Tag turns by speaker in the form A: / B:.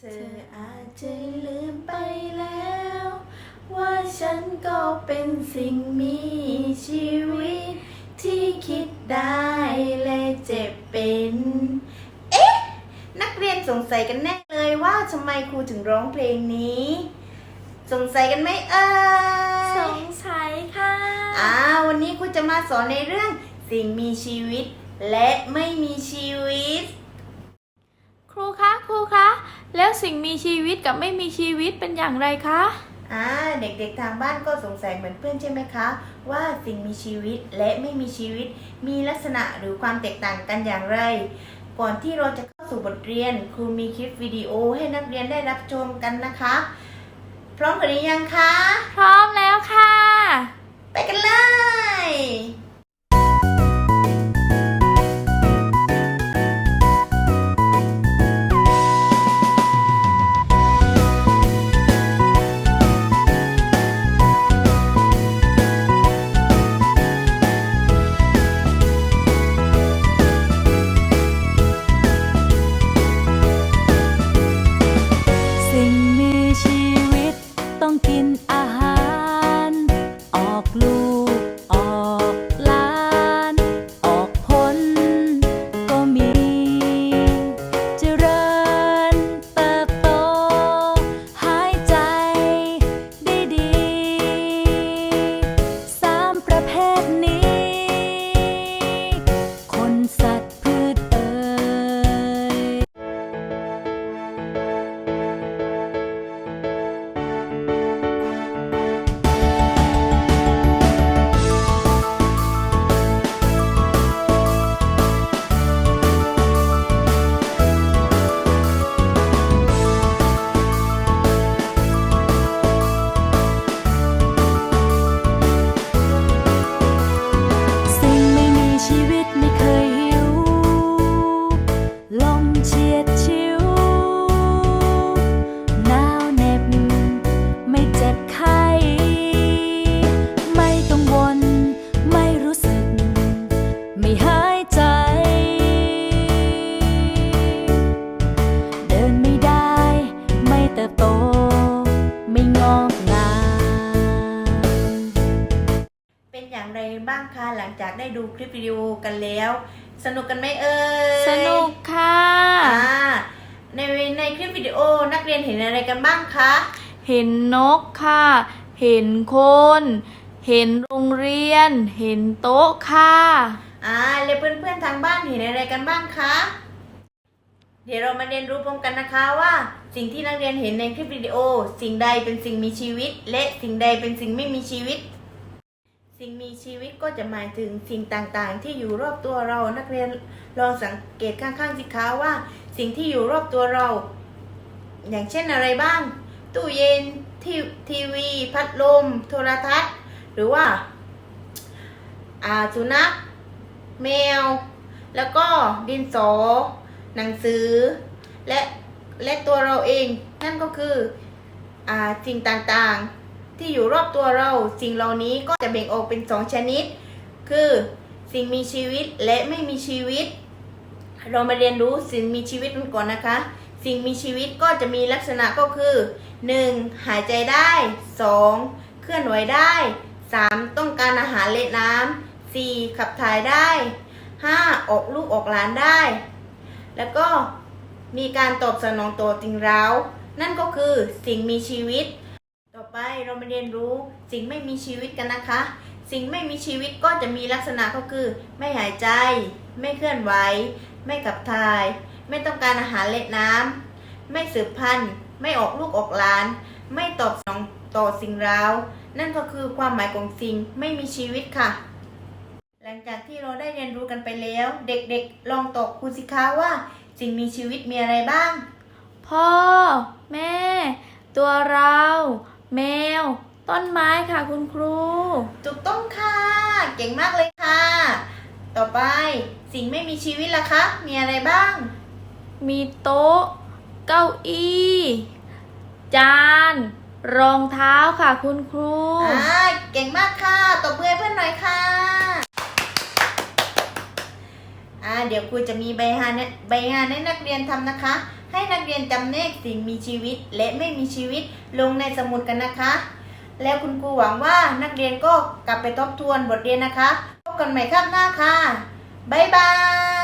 A: เธออาจจะลืมไปแล้ว ว่าฉันก็เป็นสิ่งมีชีวิต ที่คิดได้และเจ็บเป็น เอ๊ะ นักเรียนสงสัยกันแน่เลยว่าทำไมครูถึงร้องเพลงนี้ สงสัยกันไหมเอ่ย
B: สงสัยค่ะ
A: อ่าวันนี้ครูจะมาสอนในเรื่องสิ่งมีชีวิต และไม่มีชีวิต
B: ครูคะครูคะ แล้วสิ่งมีชีวิตกับไม่มีชีวิตเป็นอย่างไรคะ
A: อ่าเด็กๆทางบ้านก็สงสัยเหมือนเพื่อนใช่ไหมคะ ว่าสิ่งมีชีวิตและไม่มีชีวิต มีลักษณะหรือความแตกต่างกันอย่างไร ก่อนที่เราจะเข้าสู่บทเรียนครูมีคลิปวิดีโอให้นักเรียนได้รับชมกันนะคะ พร้อมกันหรือยังคะ
B: พร้อมแล้วค่ะ
A: ไปกันเลย
C: ต้ อย่างไรบ้า
A: งคะหลังจากได้ดูคลิปวิดีโอกันแล้ว สนุกกันไหมเอ่ย
B: สนุกค่ะ
A: อ่าในในคลิปวิดีโอนักเรียนเห็นอะไรกันบ้างคะ
B: เห็นนกค่ะ เห็นคน เห็นโรงเรียน เห็นโต๊ะค่ะ
A: อ่าแล้วเพื่อนๆทางบ้านเห็นอะไรกันบ้างคะเดี๋ยวเรามาเรียนรู้พร้อมกันนะคะว่า สิ่งที่นักเรียนเห็นในคลิปวิดีโอ สิ่งใดเป็นสิ่งมีชีวิต และสิ่งใดเป็นสิ่งไม่มีชีวิต สิ่งมีชีวิตก็จะหมายถึงสิ่งต่างๆ ที่อยู่รอบตัวเรานักเรียนลองสังเกตข้างๆสิคะว่า สิ่งที่อยู่รอบตัวเรา อย่างเช่นอะไรบ้าง ตู้เย็นทีทีวี พัดลม โทรทัศน์ หรือว่าอาสุนัขแมว แล้วก็ดินสอ หนังสือ และและตัวเราเอง นั่นก็คืออสิ่งต่างๆ ที่อยู่รอบตัวเรา สิ่งเหล่านี้ก็จะแบ่งออกเป็นสองชนิด คือสิ่งมีชีวิตและไม่มีชีวิต เรามาเรียนรู้สิ่งมีชีวิตกันก่อนนะคะ สิ่งมีชีวิตก็จะมีลักษณะก็คือ 1. หายใจได้ 2. เคลื่อนไหวได้ 3. ต้องการอาหารและน้ำ 4. ขับถ่ายได้ 5. ออกลูกออกหลานได้ แล้วก็มีการตอบสนองต่อสิ่งเร้า นั่นก็คือสิ่งมีชีวิต ต่อไปเรามาเรียนรู้สิ่งไม่มีชีวิตกันนะคะ สิ่งไม่มีชีวิตก็จะมีลักษณะก็คือ ไม่หายใจ ไม่เคลื่อนไหว ไม่ขับถ่าย ไม่ต้องการอาหารและน้ำไม่สืบพันธุ์ ไม่ออกลูกออกหลาน ไม่ตอบสนองต่อสิ่งเร้านั่นก็คือความหมายของสิ่งไม่มีชีวิตค่ะ หลังจากที่เราได้เรียนรู้กันไปแล้ว เด็กๆ ลองตอบครูสิคะว่า สิ่งมีชีวิตมีอะไรบ้าง
B: พ่อ แม่ ตัวเรา แมว ต้นไม้ค่ะคุณครู
A: ถูกต้องค่ะ เก่งมากเลยค่ะ ต่อไปสิ่งไม่มีชีวิตล่ะคะ มีอะไรบ้าง
B: มีโต๊ะ เก้าอี้ จาน รองเท้าค่ะคุณครู
A: อ่าเก่งมากค่ะ ตบมือให้เพื่อนหน่อยค่ะอ่าเดี๋ยวครูจะมีใบงานเนี่ยใบงานให้นักเรียนทำนะคะ ให้นักเรียนจำแนกสิ่งมีชีวิตและไม่มีชีวิตลงในสมุดกันนะคะ แล้วคุณครูหวังว่านักเรียนก็กลับไปทบทวนบทเรียนนะคะ พบกันใหม่ครั้งหน้าค่ะ บ๊ายบาย